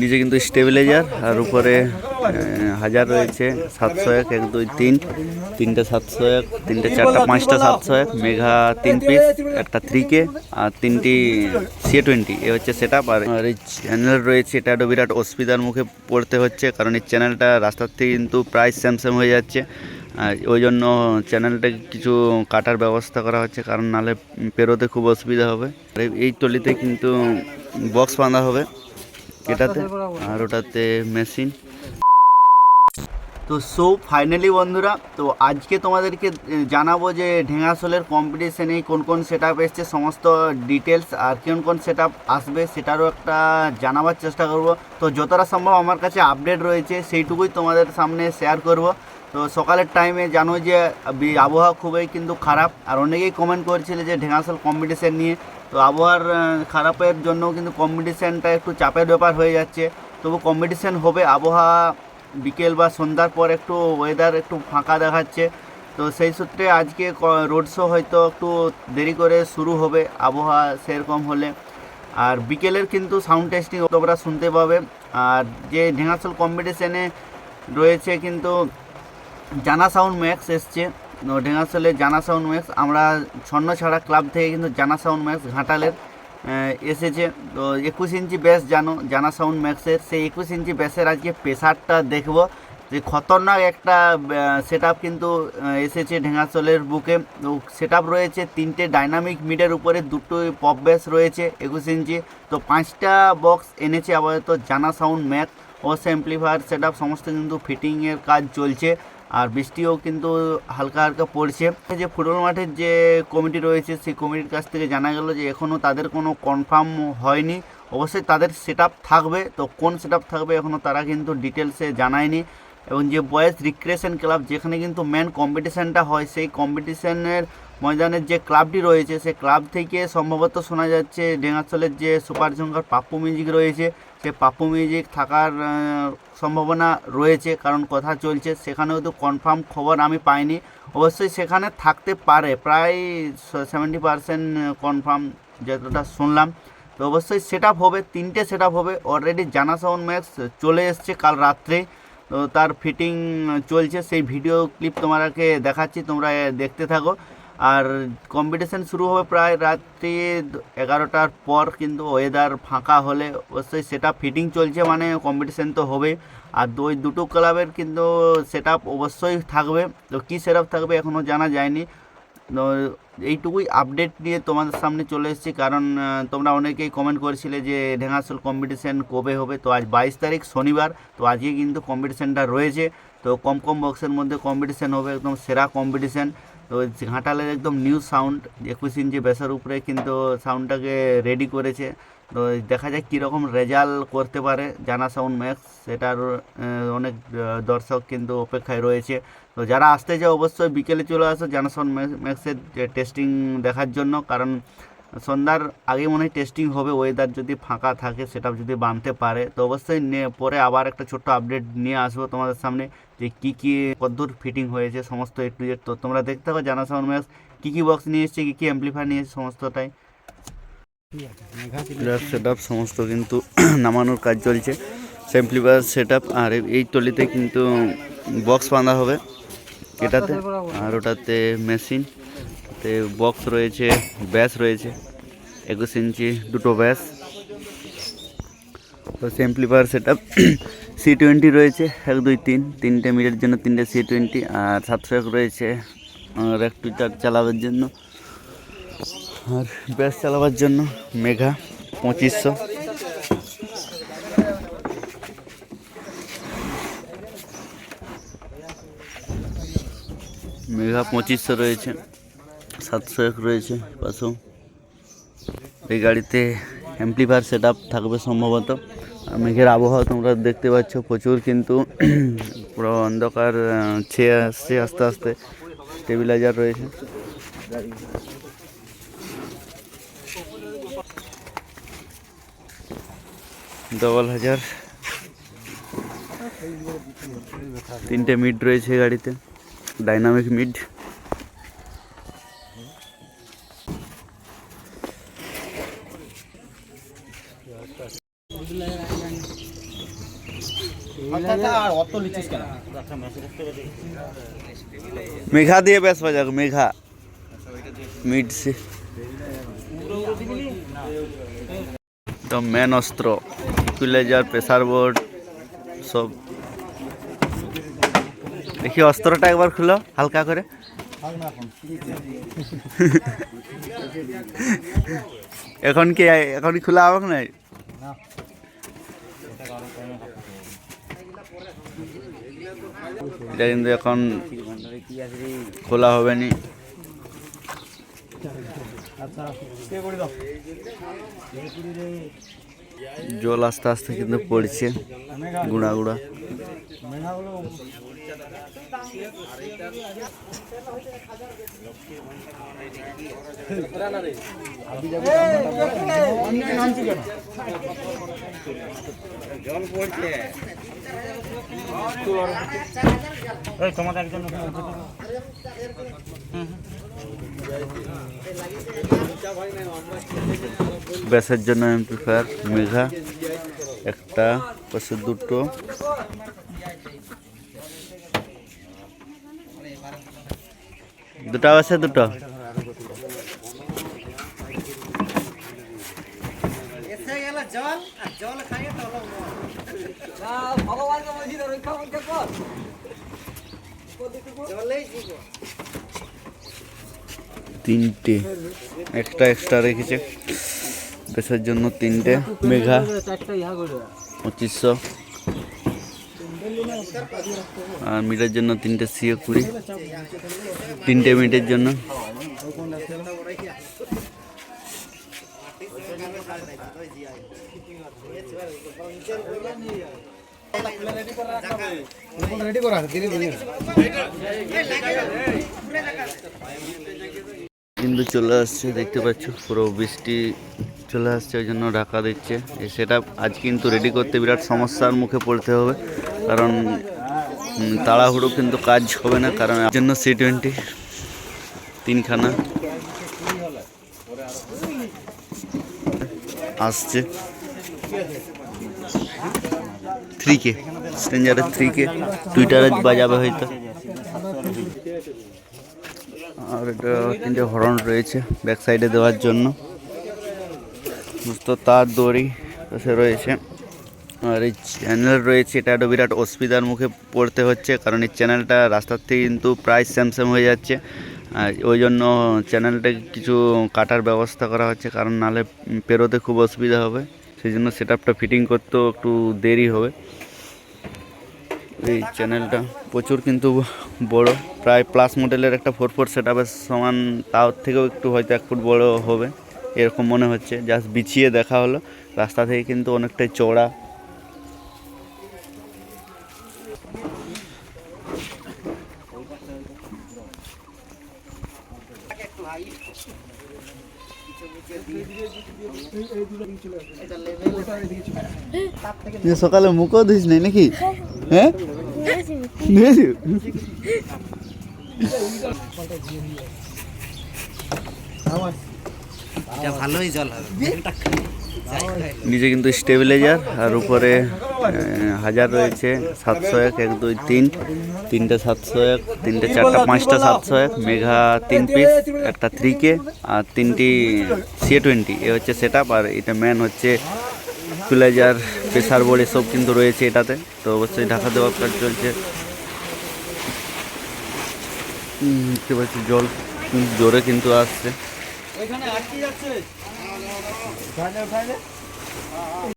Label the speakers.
Speaker 1: নিচে কিন্তু স্টেবিলাইজার, আর উপরে হাজার রয়েছে, সাতশো এক এক, দুই, তিন, তিনটে সাতশো এক, তিনটে চারটা, পাঁচটা সাতশো এক, মেঘা তিন পিস একটা থ্রি কে আর তিনটি সি টোয়েন্টি এ হচ্ছে সেট আর আর এই চ্যানেল রয়েছে, এটা একটা বিরাট অসুবিধার মুখে পড়তে হচ্ছে, কারণ এই চ্যানেলটা রাস্তার থেকে কিন্তু প্রায় স্যাম স্যাম হয়ে যাচ্ছে, আর ওই জন্য চ্যানেলটাকে কিছু কাটার ব্যবস্থা করা হচ্ছে, কারণ নাহলে পেরোতে খুব অসুবিধা হবে এই- টলিতে কিন্তু বক্স বাঁধা হবে। এটাতে আর ওটাতে মেশিন তো সো ফাইনালি বন্ধুরা, তো আজকে তোমাদেরকে জানাব যে ঢেঙ্গাসোলের কম্পিটিশনে কোন কোন সেট আপ এসছে, সমস্ত ডিটেলস আর কোন কোন সেট আপ আসবে সেটারও একটা জানাবার চেষ্টা করব। তো যতটা সম্ভব আমার কাছে আপডেট রয়েছে, সেইটুকুই তোমাদের সামনে শেয়ার করব। তো সকালের টাইমে জানো যে আবহাওয়া খুবই কিন্তু খারাপ। আর অনেকেই কমেন্ট করছিল যে ঢেঙ্গাসোল কম্পিটিশন নিয়ে। তো আবহাওয়ার খারাপের জন্য কিন্তু কম্পিটিশানটা একটু চাপের ব্যাপার হয়ে যাচ্ছে। তবু কম্পিটিশান হবে, আবহাওয়া বিকেল বা সন্ধ্যার পর একটু ওয়েদার একটু ফাঁকা দেখাচ্ছে। তো সেই সূত্রে আজকে রোড শো হয়তো একটু দেরি করে শুরু হবে, আবহাওয়া সেরকম হলে। আর বিকেলের কিন্তু সাউন্ড টেস্টিং তোমরা শুনতে পাবে। আর যে ঢেঙ্গাসল কম্পিটিশানে রয়েছে কিন্তু জানা সাউন্ড ম্যাক্স এসছে। তো ঢেঙ্গাসলে জানা সাউন্ড ম্যাক্স আমরা ছন্ন ছাড়া ক্লাব থেকে কিন্তু জানা সাউন্ড ম্যাক্স ঘাটালের এসেছে। তো একুশ ইঞ্চি ব্যাস জানো, জানা সাউন্ড ম্যাক্সের সেই একুশ ইঞ্চি ব্যাসের আজকে প্রেসারটা দেখব। যে খতরনাক একটা সেট কিন্তু এসেছে ঢেঙ্গাচলের বুকে। তো সেট রয়েছে তিনটে ডাইনামিক মিডের উপরে, দুটো পপ ব্যাস রয়েছে একুশ ইঞ্চি। তো পাঁচটা বক্স এনেছে আপাতত জানা সাউন্ড ম্যাক ও অ্যাম্প্লিফায়ার সেট সমস্ত কিন্তু ফিটিংয়ের কাজ চলছে। আর বৃষ্টিও কিন্তু হালকা হালকা পড়ছে। যে ফুটবল মাঠের যে কমিটি রয়েছে, সেই কমিটির কাছ থেকে জানা গেল যে এখনও তাদের কোনো কনফার্ম হয়নি। অবশ্যই তাদের সেট থাকবে। তো কোন সেট থাকবে এখনও তারা কিন্তু ডিটেলসে জানায়নি। এবং যে বয়েজ রিক্রিয়েশন ক্লাব যেখানে কিন্তু মেন কম্পিটিশানটা হয়, সেই কম্পিটিশানের ময়দানের যে ক্লাবটি রয়েছে, সেই ক্লাব থেকে সম্ভবত শোনা যাচ্ছে ডেঙ্গাচলের যে সুপার জঙ্কার পাপ্পু মিউজিক রয়েছে। সেই পাপ্পু মিউজিক থাকার সম্ভাবনা রয়েছে, কারণ কথা চলছে। সেখানেও তো কনফার্ম খবর আমি পাইনি। অবশ্যই সেখানে থাকতে পারে। প্রায় সেভেন্টি পারসেন্ট কনফার্ম যতটা শুনলাম। তো অবশ্যই সেট আপ হবে, তিনটে সেট আপ হবে। অলরেডি জানা সাউন্ড ম্যাক্স চলে এসছে কাল রাত্রে। তো তার ফিটিং চলছে। সেই ভিডিও ক্লিপ তোমাকে দেখাচ্ছি, তোমরা দেখতে থাকো। আর কম্পিটিশান শুরু হবে প্রায় রাত্রি এগারোটার পর, কিন্তু ওয়েদার ফাঁকা হলে অবশ্যই সেটা ফিটিং চলছে মানে কম্পিটিশান তো হবেই। আর ওই দুটো ক্লাবের কিন্তু সেট অবশ্যই থাকবে। তো কী সেট থাকবে এখনও জানা যায়নি। এইটুকুই আপডেট নিয়ে তোমাদের সামনে চলে এসেছি। কারণ তোমরা অনেকেই কমেন্ট করেছিলে যে ঢেঙ্গাসল কম্পিটিশান কবে হবে। তো আজ বাইশ তারিখ, শনিবার। তো আজকে কিন্তু কম্পিটিশানটা রয়েছে। তো কম কম বক্সের মধ্যে কম্পিটিশান হবে, একদম সেরা কম্পিটিশান তো ঘাটালের একদম নিউ সাউন্ড একুশ ইঞ্চি বেসার উপরে কিন্তু সাউন্ডটাকে রেডি করেছে। তো দেখা যায় কীরকম রেজাল্ট করতে পারে, জানা সাউন্ড ম্যাক্স সেটার অনেক দর্শক কিন্তু অপেক্ষায় রয়েছে। তো যারা আসতে চায় অবশ্যই বিকেলে চলে আসো জানা সাউন্ড ম্যাক্সের টেস্টিং দেখার জন্য, কারণ সন্ধ্যার আগে মনে হয় টেস্টিং হবে ওয়েদার যদি ফাঁকা থাকে সেটা যদি বানতে পারে। তো অবশ্যই পরে আবার একটা ছোট্ট আপডেট নিয়ে আসব তোমাদের সামনে যে কী কী কদ্দূর ফিটিং হয়েছে, সমস্ত একটু তো তোমরা দেখতে থাকো, জানা সাউন্ড ম্যাক্স কী কী বক্স নিয়ে এসছে, কী কী অ্যাম্পলিফায়ার নিয়ে এসছে, সমস্তটাই। সেট আপ সমস্ত কিন্তু নামানোর কাজ চলছে। স্যাম্পলিফায়ার সেট আপ আর এই টলিতে কিন্তু বক্স বাঁধা হবে। এটাতে, আর ওটাতে মেশিন তে বক্স রয়েছে, ব্যাস রয়েছে, একুশ ইঞ্চি দুটো ব্যাস। তো amplifier set up C twenty রয়েছে, এক, দুই, তিন, তিনটে মিনিটের জন্য তিনটে সি টোয়েন্টি আর সাতশো এক রয়েছে, আর এক টুইটার চালাবার জন্য, আর ব্যাস চালাবার জন্য মেঘা পঁচিশশো। মেঘা পঁচিশশো রয়েছে। সাতশো এক রয়েছে পাশেও এই গাড়িতে অ্যাম্পলিফায়ার সেট থাকবে সম্ভবত। মেঘের আবহাওয়া তোমরা দেখতে পাচ্ছ প্রচুর, কিন্তু পুরো অন্ধকার ছেয়ে আসছে আস্তে আস্তে। স্টেবিলাইজার রয়েছে। ডবল হাজার তিনটে মিড রয়েছে গাড়িতে। ডাইনামিক মিড
Speaker 2: আর অত লিচিস কেন
Speaker 1: মেঘা দিয়ে বেশ বাজাক মেঘা। মিড সে। তো মেন অস্ত্র ইকুইলাইজার প্রেসার বোর্ড সব। দেখি অস্ত্রটা একবার খুলো হালকা করে। এখন কি এখন কি খোলা হবে নাই? এটা কিন্তু এখন খোলা হবে নি। জল আস্তে আস্তে কিন্তু পড়ছে গুঁড়া গুঁড়া।
Speaker 2: তোমাদের একজন
Speaker 1: ব্যাসের জন্য এমপ্লিফায়ার মেঘা একটা পাশে দুটো। দুটো আছে দুটো
Speaker 2: জল আর জল খাইয়ে তো
Speaker 1: তিনটে। একটা এক্সট্রা রেখেছে। ব্যাসের জন্য তিনটে। মেঘা, পঁচিশশো। আর মিটের জন্য তিনটে সিও কুড়ি। তিনটে মিটের জন্য।
Speaker 2: রেডি করা
Speaker 1: কিন্তু চলে আসছে, দেখতে পাচ্ছ, পুরো বৃষ্টি চলে আসছে, ওই জন্য ঢাকা দিচ্ছে। সেটা আজ কিন্তু রেডি করতে বিরাট সমস্যার মুখে পড়তে হবে, কারণ তাড়াহুড়ো কিন্তু কাজ হবে না, কারণ এর জন্য সি টোয়েন্টি তিনখানা আসছে। থ্রি কে স্ট্রেঞ্জারের থ্রি কে টুইটারে বাজাবে হয়তো। আর এটা তিনটে হরন রয়েছে ব্যাক সাইডে দেওয়ার জন্য। সমস্ত তার দড়ি পাশে রয়েছে। আর এই চ্যানেল রয়েছে এটা একটা বিরাট অসুবিধার মুখে পড়তে হচ্ছে কারণ এই চ্যানেলটা রাস্তার থেকে কিন্তু প্রায় স্যাম স্যাম হয়ে যাচ্ছে। আর ওই জন্য চ্যানেলটা কিছু কাটার ব্যবস্থা করা হচ্ছে কারণ উম, পেরোতে খুব অসুবিধা হবে। সেই জন্য সেট আপটা ফিটিং করতেও একটু দেরি হবে। এই চ্যানেলটা প্রচুর কিন্তু বড়, প্রায় প্লাস মডেলের একটা ফোর ফোর সেট আপের সমান তার থেকেও একটু হয়তো এক ফুট বড় হবে, এরকম মনে হচ্ছে। জাস্ট বিছিয়ে দেখা হলো, রাস্তা থেকে কিন্তু অনেকটাই চড়া সকালে মুখও দিস নাই নাকি? হ্যাঁ নিয়েছি
Speaker 2: ভালোই জল হবে।
Speaker 1: নিচে কিন্তু স্টেবিলাইজার আর উপরে হাজার রয়েছে সাতশো এক এক দুই তিন তিনটে সাতশো এক তিনটে চারটা পাঁচটা সাতশো এক মেঘা তিন পিস একটা থ্রি কে আর তিনটি সি টোয়েন্টি এ হচ্ছে সেট আপ আর এটা ম্যান হচ্ছে ইকুইলাইজার প্রেসার বোর্ড এসব কিন্তু রয়েছে এটাতে তো অবশ্যই ঢাকা দেওয়ার কাজ চলছে। হুম, দেখতে পাচ্ছি জল জোরে কিন্তু আসছে।